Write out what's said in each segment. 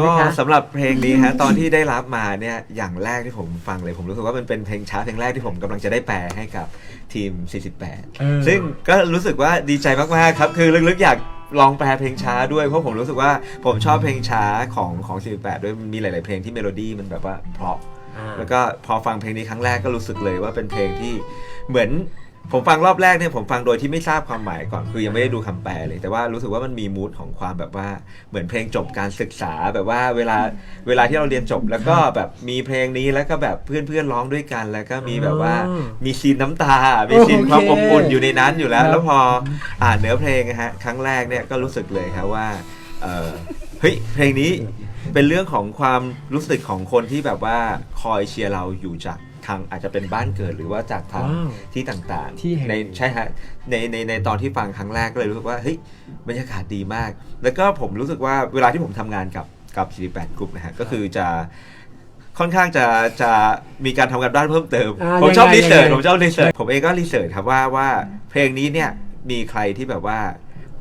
ก็นะคะสำหรับเพลงนี้ฮะตอนที่ได้รับมาเนี่ยอย่างแรกที่ผมฟังเลย ผมรู้สึกว่ามันเป็นเพลงช้าเพลงแรกที่ผมกำลังจะได้แปลให้กับทีม48 ซึ่งก็รู้สึกว่าดีใจมากๆครับ คือลึกๆอยากลองแปลเพลงช้าด้วยเพราะผมรู้สึกว่าผมชอบเพลงช้าของของ 48 ด้วยมีหลาย ๆ เพลงที่เมโลดี้มันแบบว่าเพราะ แล้วก็พอฟังเพลงนี้ครั้งแรกก็รู้สึกเลยว่าเป็นเพลงที่เหมือน ผมฟังรอบแรกเนี่ยผมฟังโดยที่ไม่ทราบความหมายก่อนคือยังไม่ได้ดูคำแปลเลย แต่ว่ารู้สึกว่ามันมีมูดของความแบบว่าเหมือนเพลงจบการศึกษาแบบว่าเวลาเวลาที่เราเรียนจบ แล้วก็แบบมีเพลงนี้แล้วก็แบบเพื่อนๆร้องด้วยกัน แล้วก็มีแบบว่าอ๋อมีซีนน้ำตา มีซีนความอบอุ่นอยู่ในนั้นอยู่แล้วครับแล้วพออ่านเนื้อเพลงนะฮะครั้งแรกเนี่ยก็รู้สึกเลยครับว่าเออเฮ้ยเพลงนี้เป็นเรื่องของความรู้สึกของคนที่แบบว่าคอยเชียร์เราอยู่จาก ทางอาจจะเป็นบ้านเกิดหรือว่าจากทางว้าวที่ต่างๆที่แห่ง ในใช่ฮะในในในตอนที่ฟังครั้งแรกก็เลยรู้สึกว่าเฮ้ยบรรยากาศดีมาก แล้วก็ผมรู้สึกว่าเวลาที่ผมทำงานกับกับ48กลุ่มนะฮะก็คือจะค่อนข้างจะจะมีการทำการบ้านเพิ่มเติม อ่าผมชอบยังไงรีเสิร์ชยังไง ผมชอบรีเสิร์ชผมเองก็รีเสิร์ชครับว่าว่าเพลงนี้เนี่ยมีใครที่แบบว่า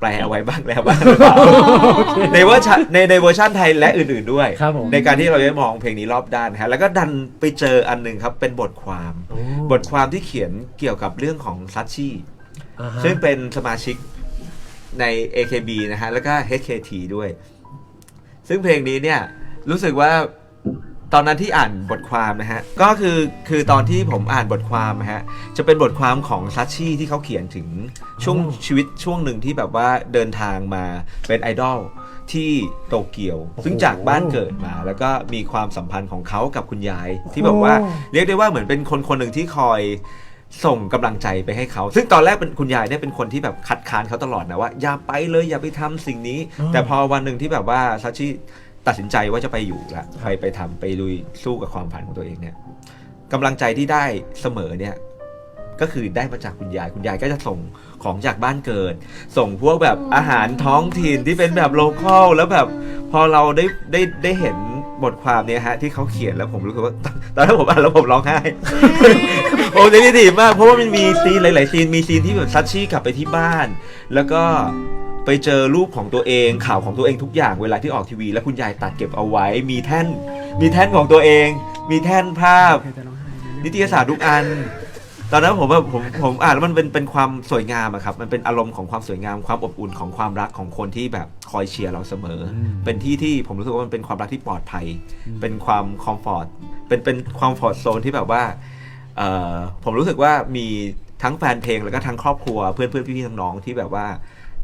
แปลเอาไว้บ้างแล้วบ้างหรือเปล่าในเวอร์ชันในในเวอร์ชันไทยและอื่นๆด้วย ครับผมในการที่เราได้มองเพลงนี้รอบด้านฮะแล้วก็ดันไปเจออันหนึ่งครับเป็นบทความ โอ้บทความที่เขียนเกี่ยวกับเรื่องของซัชชี่อ่าฮะ ซึ่งเป็นสมาชิกใน AKB นะฮะแล้วก็ HKT ด้วย ซึ่งเพลงนี้เนี่ยรู้สึกว่า ตอนนั้นที่อ่านบทความนะฮะ ก็คือคือตอนที่ผมอ่านบทความนะฮะ จะเป็นบทความของซัชชี่ที่เขาเขียนถึงช่วงอ๋อชีวิตช่วงหนึ่งที่แบบว่าเดินทางมาเป็นไอดอลที่โตเกียวโอ้โหซึ่งจากบ้านเกิดมา แล้วก็มีความสัมพันธ์ของเขากับคุณยาย ที่แบบว่าโอ้เรียกได้ว่าเหมือนเป็นคนคนหนึ่งที่คอยส่งกำลังใจไปให้เขา ซึ่งตอนแรกเป็นคุณยายเนี่ยเป็นคนที่แบบคัดค้านเขาตลอดนะว่าอย่าไปเลยอย่าไปทำสิ่งนี้อ๋อแต่พอวันหนึ่งที่แบบว่าซาชิ ตัดสินใจว่าจะไปอยู่ละไปไปทำไปลุยสู้กับความฝันของตัวเองเนี่ยกำลังใจที่ได้เสมอเนี่ยก็คือได้มาจากคุณยายคุณยายก็จะส่งของจากบ้านเกิด ส่งพวกแบบอาหารท้องถิ่นที่เป็นแบบโลคอลแล้วแบบพอเราได้ได้ได้เห็นบทความเนี่ยฮะที่เขาเขียนแล้วผมรู้สึกว่าตอนนั้นผมอ่านแล้วผมร้องไห้ โอ้เซนซิทีฟมากเพราะว่ามันมีซีนหลาย ๆ ซีนมีซีนที่แบบซัชชี่กลับไปที่บ้าน แล้วก็ ไปเจอรูปของตัวเองข่าวของตัวเองทุกอย่างเวลาที่ออกทีวี แล้วคุณยายตัดเก็บเอาไว้ มีแท่น มีแท่นของตัวเอง มีแท่นภาพใครจะร้องไห้ไหมนิตยสารทุกอัน ตอนนั้นผมแบบผมผมอ่านแล้วมันเป็นเป็นความสวยงามอะครับ มันเป็นอารมณ์ของความสวยงามความอบอุ่นของความรักของคนที่แบบคอยเชียร์เราเสมออมเป็นที่ที่ผมรู้สึกว่ามันเป็นความรักที่ปลอดภัยอืมเป็นความคอมฟอร์ตเป็นเป็นความฟอร์ตโซนที่แบบว่าเอ่อผมรู้สึกว่ามีทั้งแฟนเพลงแล้วก็ทั้งครอบครัวเพื่อนเพื่อนพี่ๆน้องๆที่แบบว่า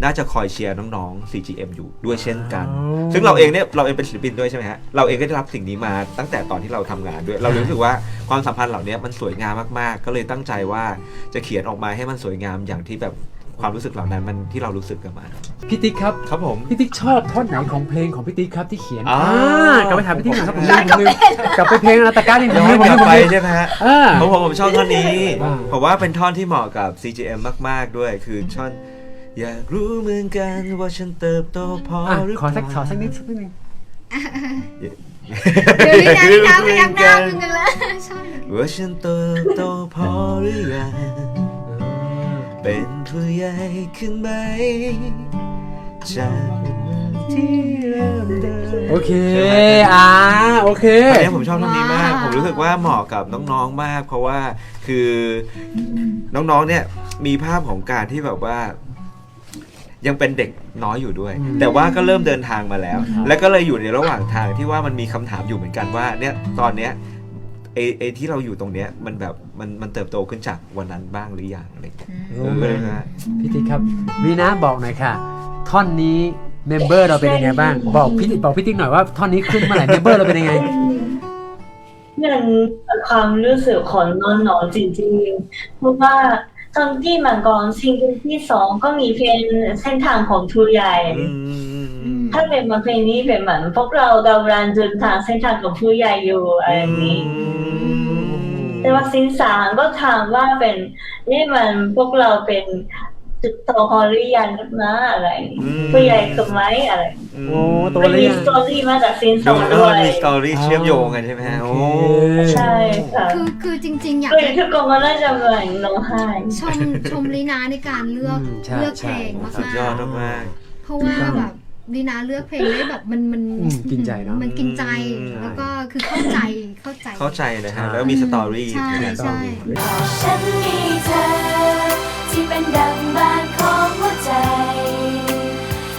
น่าจะคอยเชียร์น้องๆ CGM อยู่ด้วยเช่นกันอ๋อซึ่งเราเองเนี่ยเราเองเป็นศิลปินด้วยใช่ไหมฮะ เราเองก็ได้รับสิ่งนี้มาตั้งแต่ตอนที่เราทำงานด้วย เราเลยรู้สึกว่าความสัมพันธ์เหล่านี้มันสวยงามมากๆ ก็เลยตั้งใจว่าจะเขียนออกมาให้มันสวยงามอย่างที่แบบความรู้สึกเหล่านั้นมันที่เรารู้สึกกันมาพี่ติ๊กครับครับผมพี่ติ๊กชอบท่อนไหนของเพลงของพี่ติ๊กครับที่เขียนอ่ากลับไปถามพี่ติ๊กหน่อยครับผมลืมผมลืมกลับไปเพลงนาตาก้านี่ผมย้อลืนมผมกลืลับมผมไปลืมใช่ไหมฮะอ่าผมผมผมชอบท่อนนี้อ่าผมว่าเป็นท่อนที่เหมาะกับ CGM มาก ๆด้วยคือท่อน อยากรู้เหมือนกันว่าฉันเติบโตพออะหรือขอสักเปขล่าอสักนิดสักนิดนึงเดี๋ยวนี้นะพี่น้ำพยักหน้ามึงกันแล้วชอบว่าฉันเติบโตพอหรือยังเป็นผู้ใหญ่ขึ้นไหมจากที่เริ่มเดิน โอเคใช่ไหมอ่า โอเค อันนี้ผมชอบท่อนนี้มากว้าวผมรู้สึกว่าเหมาะกับน้องๆมาก เพราะว่าคือน้องๆเนี่ยมีภาพของการที่แบบว่า ยังเป็นเด็กน้อยอยู่ด้วย อืมแต่ว่าก็เริ่มเดินทางมาแล้ว ครับ แล้วก็เลยอยู่ในระหว่างทางที่ว่ามันมีคำถามอยู่เหมือนกันว่าเนี่ยตอนเนี้ยไอไอที่เราอยู่ตรงเนี้ยมันแบบมันมันเติบโตขึ้นจากวันนั้นบ้างหรือยังอะไรอย่างเงี้ยโอ้เออนะฮะ พี่ติ๊กครับวีนะบอกหน่อยค่ะ ท่อนนี้เมมเบอร์เราเป็นยังไงบ้าง บอกพี่ติ๊กบอกพี่ติ๊กหน่อยว่าท่อนนี้ขึ้นเมื่อไหร่เมมเบอร์เราเป็นยังไง อย่างความรู้สึกของน้องๆจริงๆเพราะว่า ตอนที่มันก่อนซิงเกิลที่สองก็มีเพลงเส้นทางของทูใหญ่อืมอืมอืมอืมถ้าเป็นมาเพลงนี้เป็นเหมือนพวกเรากำลังเดินทางเส้นทางของผู้ใหญ่อยู่อะไรแบบนี้ แต่ว่าสินสารก็ถามว่าเป็นนี่มันพวกเราเป็น จุดโตพอหรือยังนะอะไรอืมผู้ใหญ่กับไหมอะไรโอ้ตัวมันเลยมียังสตอรี่มาจากสินสดูารแล้วด้วยมันมีสตอรี่เชื่อมโยงกันใช่ไหมฮะโอโอ้เคใช่ค่ะคือคือจริง ๆ อยากก็เลจะยทุกคนก็น่าจะเหมือนน้องไห้ชมชมลีนาในการเลือกอืมใช่เลือกเพลงใช่มากสุดยอดมากๆเพราะว่าแบบดีนาเลือกเพลงได้แบบมันมันอืมกินใจเนอะมันกินใจอืมแล้วก็คือเข้าใจเข้าใจเข้าใจนะฮะใช่แล้วมีสตอรี่ใช่นะใช่ฉันมีเธอ ที่เป็นดังบ้าน